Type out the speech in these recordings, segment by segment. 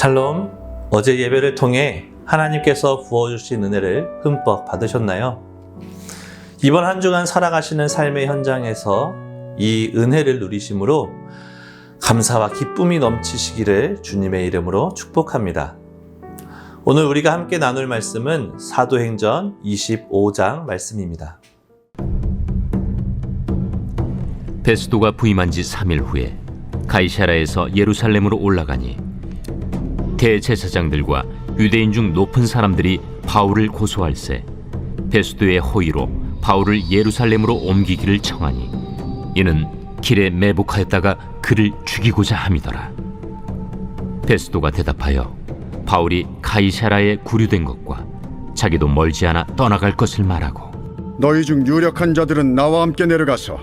샬롬, 어제 예배를 통해 하나님께서 부어주신 은혜를 흠뻑 받으셨나요? 이번 한 주간 살아가시는 삶의 현장에서 이 은혜를 누리심으로 감사와 기쁨이 넘치시기를 주님의 이름으로 축복합니다. 오늘 우리가 함께 나눌 말씀은 사도행전 25장 말씀입니다. 베스도가 부임한 지 3일 후에 가이사라에서 예루살렘으로 올라가니 대제사장들과 유대인 중 높은 사람들이 바울을 고소할세 베스도의 호의로 바울을 예루살렘으로 옮기기를 청하니 이는 길에 매복하였다가 그를 죽이고자 함이더라 베스도가 대답하여 바울이 가이사라에 구류된 것과 자기도 멀지 않아 떠나갈 것을 말하고 너희 중 유력한 자들은 나와 함께 내려가서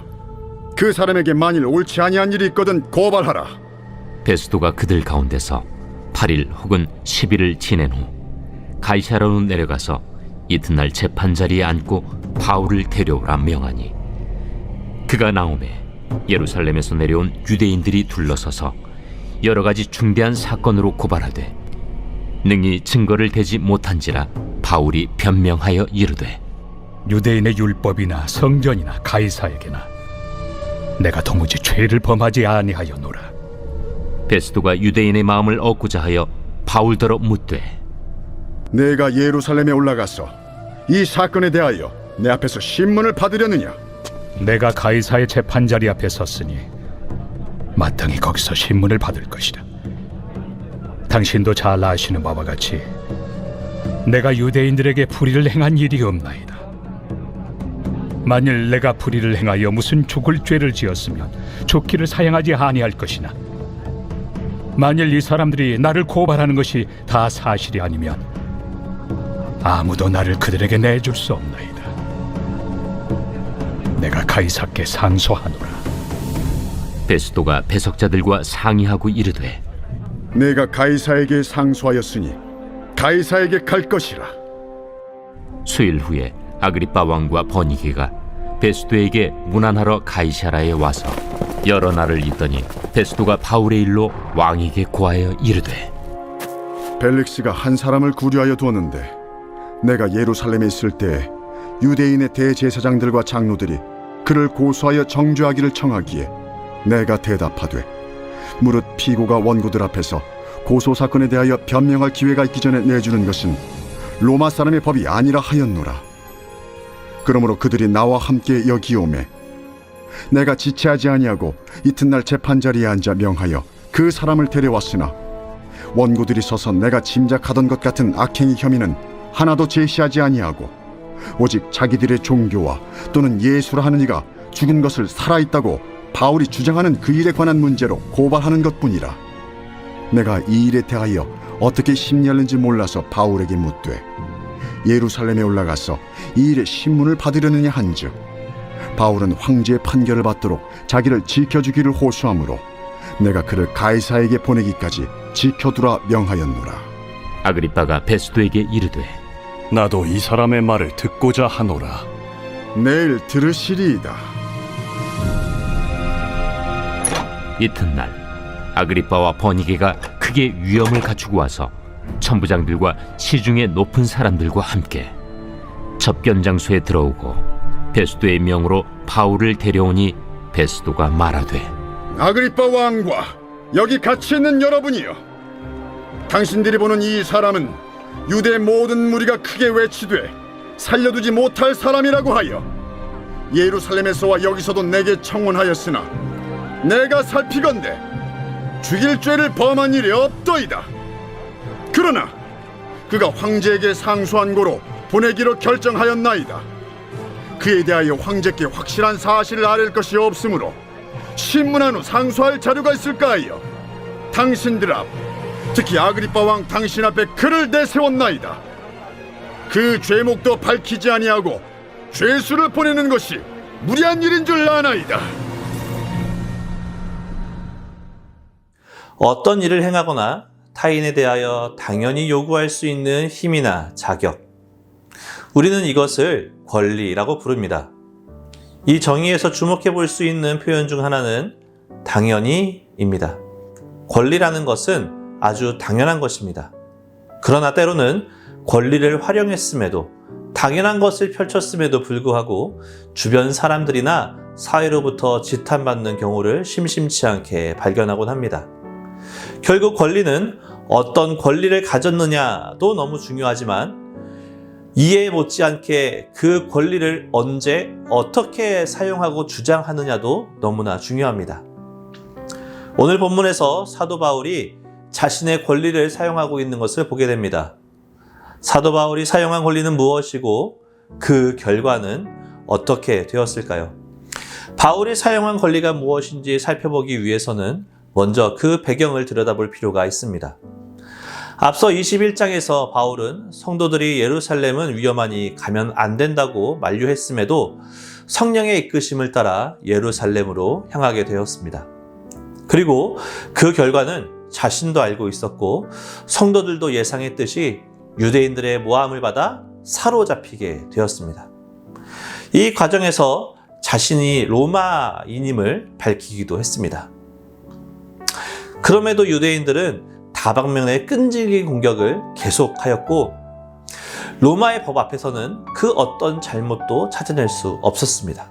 그 사람에게 만일 옳지 아니한 일이 있거든 고발하라. 베스도가 그들 가운데서 8일 혹은 10일을 지낸 후 가이사라로 내려가서 이튿날 재판 자리에 앉고 바울을 데려오라 명하니 그가 나오매 예루살렘에서 내려온 유대인들이 둘러서서 여러 가지 중대한 사건으로 고발하되 능히 증거를 대지 못한지라 바울이 변명하여 이르되 유대인의 율법이나 성전이나 가이사에게나 내가 도무지 죄를 범하지 아니하였노라. 베스도가 유대인의 마음을 얻고자 하여 바울더러 묻되 내가 예루살렘에 올라가서 이 사건에 대하여 내 앞에서 신문을 받으려느냐? 내가 가이사의 재판 자리 앞에 섰으니 마땅히 거기서 신문을 받을 것이다. 당신도 잘 아시는 바와 같이 내가 유대인들에게 불의를 행한 일이 없나이다. 만일 내가 불의를 행하여 무슨 죽을 죄를 지었으면 죽기를 사양하지 아니할 것이나 만일 이 사람들이 나를 고발하는 것이 다 사실이 아니면 아무도 나를 그들에게 내줄 수 없나이다. 내가 가이사께 상소하노라. 베스도가 배석자들과 상의하고 이르되 내가 가이사에게 상소하였으니 가이사에게 갈 것이라. 수일 후에 아그리파 왕과 버니게가 베스도에게 문안하러 가이사라에 와서 여러 날을 있더니 베스도가 바울의 일로 왕에게 고하여 이르되 벨릭스가 한 사람을 구류하여 두었는데 내가 예루살렘에 있을 때 유대인의 대제사장들과 장로들이 그를 고소하여 정죄하기를 청하기에 내가 대답하되 무릇 피고가 원고들 앞에서 고소 사건에 대하여 변명할 기회가 있기 전에 내주는 것은 로마 사람의 법이 아니라 하였노라. 그러므로 그들이 나와 함께 여기 오매 내가 지체하지 아니하고 이튿날 재판 자리에 앉아 명하여 그 사람을 데려왔으나 원고들이 서서 내가 짐작하던 것 같은 악행의 혐의는 하나도 제시하지 아니하고 오직 자기들의 종교와 또는 예수라 하는 이가 죽은 것을 살아 있다고 바울이 주장하는 그 일에 관한 문제로 고발하는 것뿐이라. 내가 이 일에 대하여 어떻게 심리하는지 몰라서 바울에게 묻되 예루살렘에 올라가서 이 일의 신문을 받으려느냐 한즉 바울은 황제의 판결을 받도록 자기를 지켜주기를 호소하므로 내가 그를 가이사에게 보내기까지 지켜두라 명하였노라 아그리파가 베스도에게 이르되 나도 이 사람의 말을 듣고자 하노라. 내일 들으시리이다 이튿날 아그리파와 버니게가 크게 위험을 갖추고 와서 천부장들과 시중의 높은 사람들과 함께 접견 장소에 들어오고 베스도의 명으로 바울을 데려오니 베스도가 말하되 아그리빠 왕과 여기 같이 있는 여러분이여 당신들이 보는 이 사람은 유대 모든 무리가 크게 외치되 살려두지 못할 사람이라고 하여 예루살렘에서와 여기서도 내게 청원하였으나 내가 살피건대 죽일 죄를 범한 일이 없더이다. 그러나 그가 황제에게 상소한 고로 보내기로 결정하였나이다 그에 대하여 황제께 확실한 사실을 아랠 것이 없으므로 신문한 후 상소할 자료가 있을까 하여 당신들 앞 특히 아그리빠 왕 당신 앞에 그를 내세웠나이다 그 죄목도 밝히지 아니하고 죄수를 보내는 것이 무리한 일인 줄 아나이다 어떤 일을 행하거나 타인에 대하여 당연히 요구할 수 있는 힘이나 자격. 우리는 이것을 권리라고 부릅니다. 이 정의에서 주목해 볼 수 있는 표현 중 하나는 당연히입니다. 권리라는 것은 아주 당연한 것입니다. 그러나 때로는 권리를 활용했음에도 당연한 것을 펼쳤음에도 불구하고 주변 사람들이나 사회로부터 지탄받는 경우를 심심치 않게 발견하곤 합니다. 결국 권리는 어떤 권리를 가졌느냐도 너무 중요하지만 이해 못지않게 그 권리를 언제 어떻게 사용하고 주장하느냐도 너무나 중요합니다. 오늘 본문에서 사도 바울이 자신의 권리를 사용하고 있는 것을 보게 됩니다. 사도 바울이 사용한 권리는 무엇이고 그 결과는 어떻게 되었을까요? 바울이 사용한 권리가 무엇인지 살펴보기 위해서는 먼저 그 배경을 들여다볼 필요가 있습니다. 앞서 21장에서 바울은 성도들이 예루살렘은 위험하니 가면 안 된다고 만류했음에도 성령의 이끄심을 따라 예루살렘으로 향하게 되었습니다. 그리고 그 결과는 자신도 알고 있었고 성도들도 예상했듯이 유대인들의 모함을 받아 사로잡히게 되었습니다. 이 과정에서 자신이 로마인임을 밝히기도 했습니다. 그럼에도 유대인들은 다방면의 끈질긴 공격을 계속하였고 로마의 법 앞에서는 그 어떤 잘못도 찾아낼 수 없었습니다.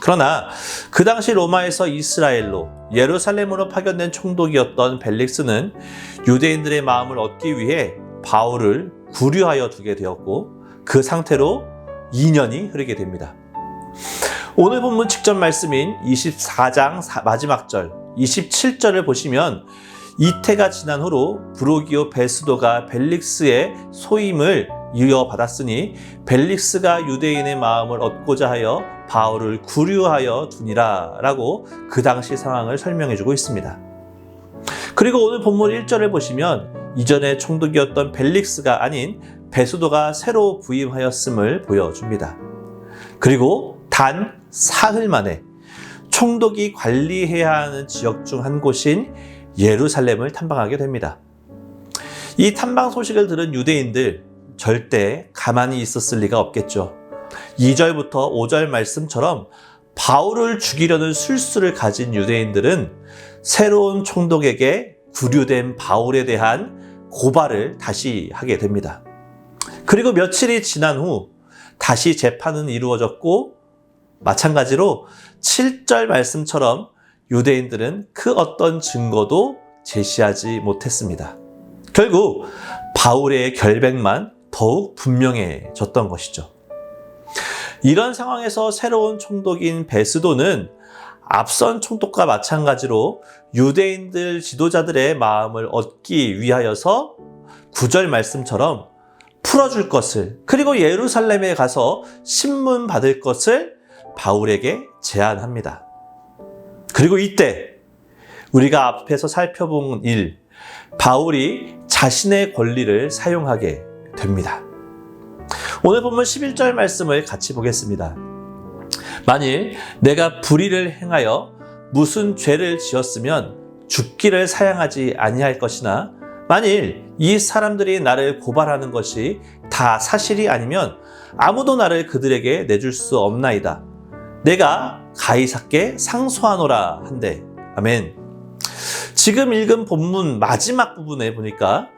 그러나 그 당시 로마에서 이스라엘로 예루살렘으로 파견된 총독이었던 벨릭스는 유대인들의 마음을 얻기 위해 바울을 구류하여 두게 되었고 그 상태로 2년이 흐르게 됩니다. 오늘 본문 직전 말씀인 24장 마지막 절 27절을 보시면 이태가 지난 후로 브로기오 베스도가 벨릭스의 소임을 이어받았으니 벨릭스가 유대인의 마음을 얻고자 하여 바울을 구류하여 두니라 라고 그 당시 상황을 설명해 주고 있습니다. 그리고 오늘 본문 1절을 보시면 이전에 총독이었던 벨릭스가 아닌 베스도가 새로 부임하였음을 보여줍니다. 그리고 단 사흘 만에 총독이 관리해야 하는 지역 중 한 곳인 예루살렘을 탐방하게 됩니다. 이 탐방 소식을 들은 유대인들 절대 가만히 있었을 리가 없겠죠. 2절부터 5절 말씀처럼 바울을 죽이려는 술수를 가진 유대인들은 새로운 총독에게 구류된 바울에 대한 고발을 다시 하게 됩니다. 그리고 며칠이 지난 후 다시 재판은 이루어졌고 마찬가지로 7절 말씀처럼 유대인들은 그 어떤 증거도 제시하지 못했습니다. 결국 바울의 결백만 더욱 분명해졌던 것이죠. 이런 상황에서 새로운 총독인 베스도는 앞선 총독과 마찬가지로 유대인들 지도자들의 마음을 얻기 위하여서 구절 말씀처럼 풀어줄 것을 그리고 예루살렘에 가서 신문 받을 것을 바울에게 제안합니다. 그리고 이때 우리가 앞에서 살펴본 일, 바울이 자신의 권리를 사용하게 됩니다. 오늘 본문 11절 말씀을 같이 보겠습니다. 만일 내가 불의를 행하여 무슨 죄를 지었으면 죽기를 사양하지 아니할 것이나 만일 이 사람들이 나를 고발하는 것이 다 사실이 아니면 아무도 나를 그들에게 내줄 수 없나이다. 내가 가이사께 상소하노라 한대. 아멘. 지금 읽은 본문 마지막 부분에 보니까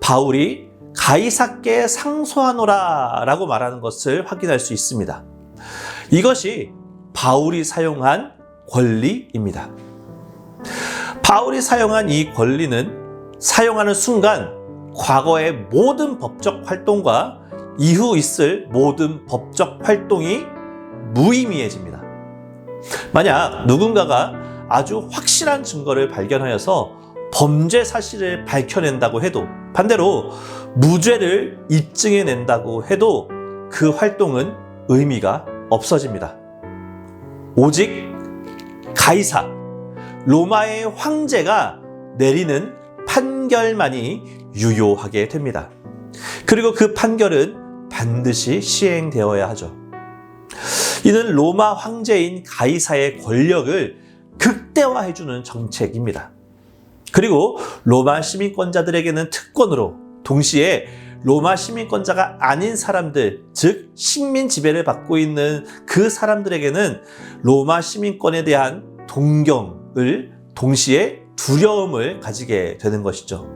바울이 가이사께 상소하노라 라고 말하는 것을 확인할 수 있습니다. 이것이 바울이 사용한 권리입니다. 바울이 사용한 이 권리는 사용하는 순간 과거의 모든 법적 활동과 이후 있을 모든 법적 활동이 무의미해집니다. 만약 누군가가 아주 확실한 증거를 발견하여서 범죄 사실을 밝혀낸다고 해도 반대로 무죄를 입증해낸다고 해도 그 활동은 의미가 없어집니다. 오직 가이사, 로마의 황제가 내리는 판결만이 유효하게 됩니다. 그리고 그 판결은 반드시 시행되어야 하죠. 이는 로마 황제인 가이사의 권력을 극대화해주는 정책입니다. 그리고 로마 시민권자들에게는 특권으로 동시에 로마 시민권자가 아닌 사람들, 즉 식민 지배를 받고 있는 그 사람들에게는 로마 시민권에 대한 동경을 동시에 두려움을 가지게 되는 것이죠.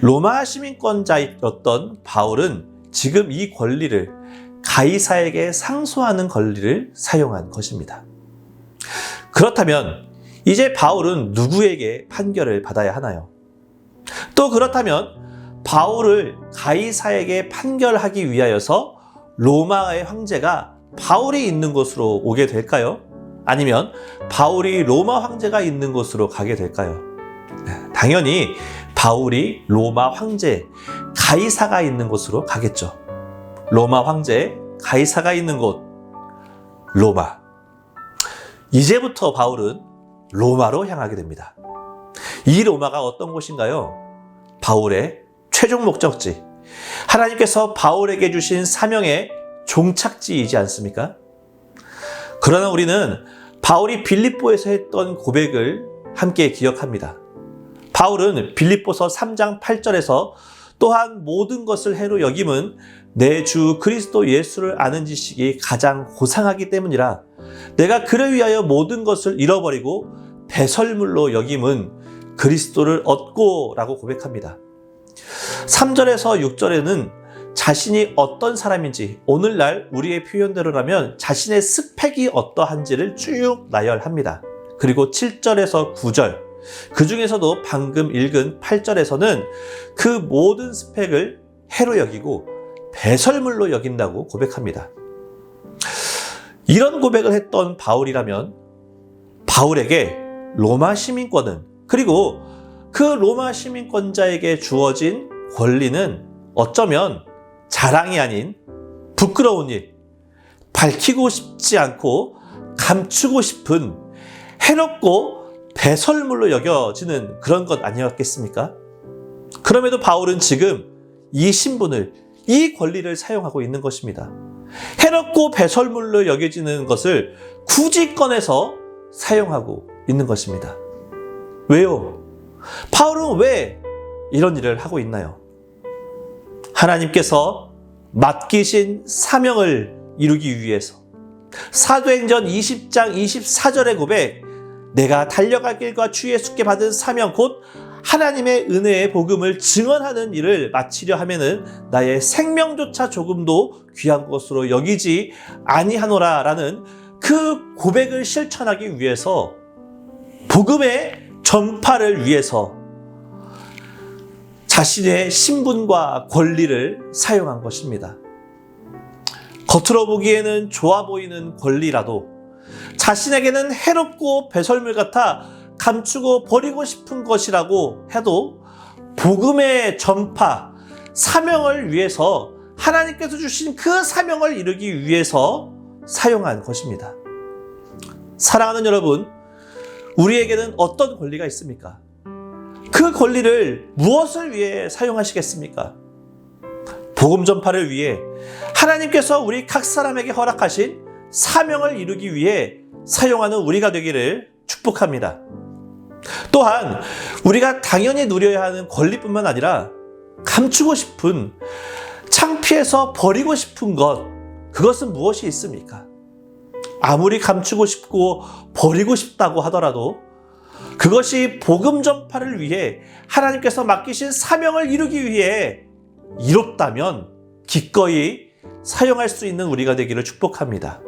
로마 시민권자였던 바울은 지금 이 권리를 가이사에게 상소하는 권리를 사용한 것입니다. 그렇다면 이제 바울은 누구에게 판결을 받아야 하나요? 또 그렇다면 바울을 가이사에게 판결하기 위하여서 로마의 황제가 바울이 있는 곳으로 오게 될까요? 아니면 바울이 로마 황제가 있는 곳으로 가게 될까요? 네, 당연히 바울이 로마 황제 가이사가 있는 곳으로 가겠죠. 로마 황제 가이사가 있는 곳 로마. 이제부터 바울은 로마로 향하게 됩니다. 이 로마가 어떤 곳인가요? 바울의 최종 목적지. 하나님께서 바울에게 주신 사명의 종착지이지 않습니까? 그러나 우리는 바울이 빌립보에서 했던 고백을 함께 기억합니다. 바울은 빌립보서 3장 8절에서 또한 모든 것을 해로 여김은 내 주 그리스도 예수를 아는 지식이 가장 고상하기 때문이라 내가 그를 위하여 모든 것을 잃어버리고 배설물로 여김은 그리스도를 얻고 라고 고백합니다. 3절에서 6절에는 자신이 어떤 사람인지 오늘날 우리의 표현대로라면 자신의 스펙이 어떠한지를 쭉 나열합니다. 그리고 7절에서 9절 그 중에서도 방금 읽은 8절에서는 그 모든 스펙을 해로 여기고 배설물로 여긴다고 고백합니다. 이런 고백을 했던 바울이라면 바울에게 로마 시민권은 그리고 그 로마 시민권자에게 주어진 권리는 어쩌면 자랑이 아닌 부끄러운 일, 밝히고 싶지 않고 감추고 싶은 해롭고 배설물로 여겨지는 그런 것 아니었겠습니까? 그럼에도 바울은 지금 이 신분을, 이 권리를 사용하고 있는 것입니다. 해롭고 배설물로 여겨지는 것을 굳이 꺼내서 사용하고 있는 것입니다. 왜요? 바울은 왜 이런 일을 하고 있나요? 하나님께서 맡기신 사명을 이루기 위해서 사도행전 20장 24절의 고백 내가 달려갈 길과 주 예수께 받은 사명 곧 하나님의 은혜의 복음을 증언하는 일을 마치려 하면은 나의 생명조차 조금도 귀한 것으로 여기지 아니하노라라는 그 고백을 실천하기 위해서 복음의 전파를 위해서 자신의 신분과 권리를 사용한 것입니다. 겉으로 보기에는 좋아 보이는 권리라도 자신에게는 해롭고 배설물 같아 감추고 버리고 싶은 것이라고 해도 복음의 전파, 사명을 위해서 하나님께서 주신 그 사명을 이루기 위해서 사용한 것입니다. 사랑하는 여러분, 우리에게는 어떤 권리가 있습니까? 그 권리를 무엇을 위해 사용하시겠습니까? 복음 전파를 위해 하나님께서 우리 각 사람에게 허락하신 사명을 이루기 위해 사용하는 우리가 되기를 축복합니다. 또한 우리가 당연히 누려야 하는 권리뿐만 아니라 감추고 싶은 창피해서 버리고 싶은 것 그것은 무엇이 있습니까? 아무리 감추고 싶고 버리고 싶다고 하더라도 그것이 복음 전파를 위해 하나님께서 맡기신 사명을 이루기 위해 이롭다면 기꺼이 사용할 수 있는 우리가 되기를 축복합니다.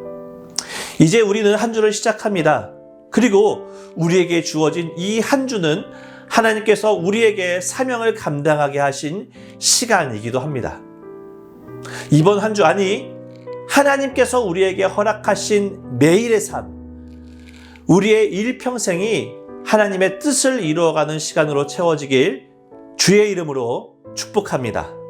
이제 우리는 한 주를 시작합니다. 그리고 우리에게 주어진 이 한 주는 하나님께서 우리에게 사명을 감당하게 하신 시간이기도 합니다. 이번 한 주 아니 하나님께서 우리에게 허락하신 매일의 삶, 우리의 일평생이 하나님의 뜻을 이루어가는 시간으로 채워지길 주의 이름으로 축복합니다.